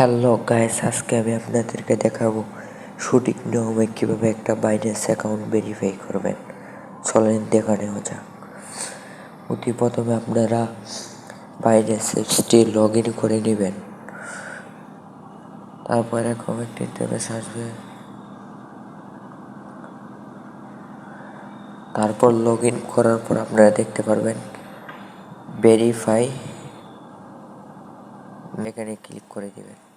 Hello guys আজকে আমি আপনাদেরকে দেখাবো সঠিক নিয়মে কীভাবে একটা বাইন্যান্স অ্যাকাউন্ট ভেরিফাই করবেন। চলেন দেখা নেওয়া যাক। অতি প্রথমে আপনারা বাইন্যান্স অ্যাপসটি লগ ইন করে নেবেন। তারপর একটা ইন্টারফেস আসবে। তারপর লগ ইন করার পর আপনারা দেখতে পারবেন ভেরিফাই এখানে ক্লিক করে দিবেন।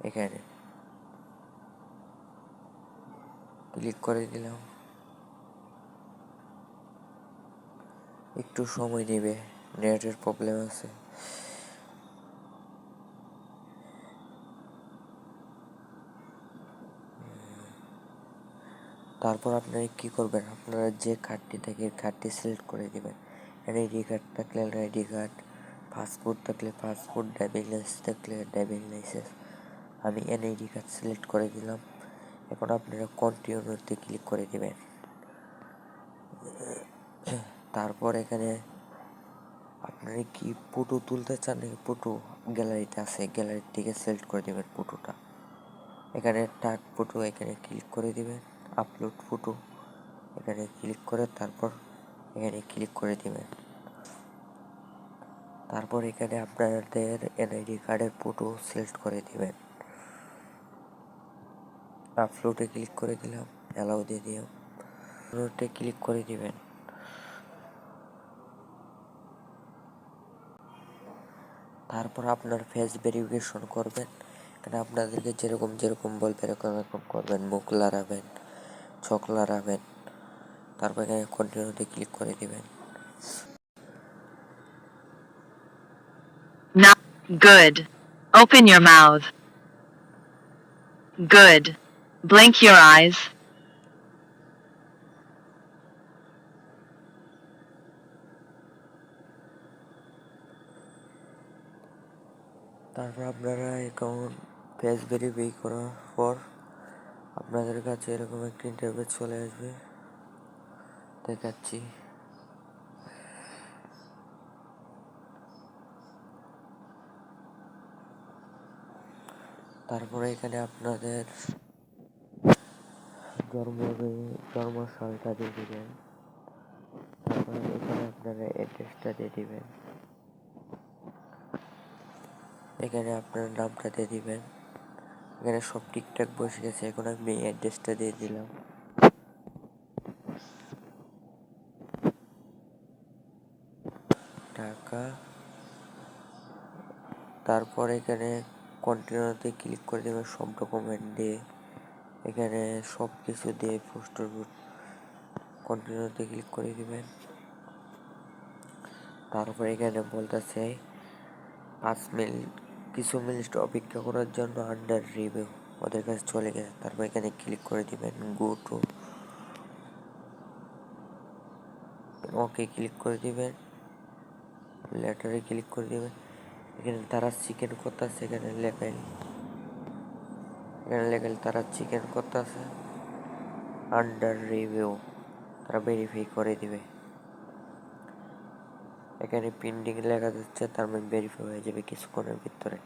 এখানে। ক্লিক করে দিলাম। একটু সময় নেবে, নেটের প্রবলেম আছে। তারপর আপনারা কি করবেন? আপনারা যে কার্ডটি থাকে কার্ডটি সিলেক্ট করে দিবেন। আইডি কার্ড থাকলে আইডি কার্ড পাসপোর্ট থাকলে পাসপোর্ট ড্রাইভিং লাইসেন্স থাকলে ড্রাইভিং লাইসেন্স আমি N I D card select করে দিলাম। এখন আপনারা কন্টিনিউতে ক্লিক করে দিবেন তারপর এখানে আপনারা কি ফটো তুলতে চান? নাকি ফটো গ্যালারিতে আছে। গ্যালারি থেকে সিলেক্ট করে দেবেন ফটোটা এখানে টাক ফটো এখানে ক্লিক করে দেবেন। আপলোড ফটো এখানে ক্লিক করে তারপর এখানে ক্লিক করে দিবেন। তারপর এখানে আপনাদের এনআইডি কার্ডের ফটো সিলেক্ট করে দিবেন। আপলোডে ক্লিক করে দিলাম অ্যালাউ দিয়ে দিলাম আপলোডে ক্লিক করে দিবেন তারপর আপনার ফেস ভেরিফিকেশন করবেন এখানে আপনাদেরকে যেরকম যেরকম বলবে এরকম এরকম করবেন মুখ লাড়াবেন, চোখ লাড়াবেন তারপর এখানে কন্টিনিউতে ক্লিক করে দিবেন good. Open your mouth. Good. Blink your eyes. তারপর আপনারা অ্যাকাউন্ট পেজ ভেরিফাই করার পর আপনাদের কাছে এরকম একটি ইন্টারভিউ চলে আসবে দেখাচ্ছি তারপরে এখানে আপনাদের জন্ম জন্ম সালটা দিয়ে দিবেন। তারপরে এখানে আপনারা অ্যাড্রেসটা দিয়ে দিবেন। এখানে আপনার নামটা দিয়ে দিবেন। এখানে সব ঠিকঠাক বসে গেছে, এখন আমি অ্যাড্রেসটা দিয়ে দিলাম। টাকা। তারপর এখানে কন্টিনিউতে ক্লিক করে দেবেন সব ডকুমেন্ট দিয়ে। এখানে সব কিছু দিয়ে পোস্টার কন্টিনিউতে ক্লিক করে দিবেন। তারপর এখানে বলতেছে, পাঁচ মিনিট কিছু মিনিট অপেক্ষা করার জন্য আন্ডার রিভিউ ওদের কাছে চলে গেছে। তারপর এখানে ক্লিক করে দিবেন গো টু ওকে ক্লিক করে দিবেন লেটারে ক্লিক করে দিবেন। এখানে তারা চিকেন করতেছে, এখানে লেখেন এখানে লেভেল তারা চিকেন করতেছে। আন্ডার রিভিউ তারা ভেরিফাই করে দিবে। এখানে পেন্ডিং লেখা যাচ্ছে তার মানে ভেরিফাই হয়ে যাবে কিছুক্ষণের ভিতরে।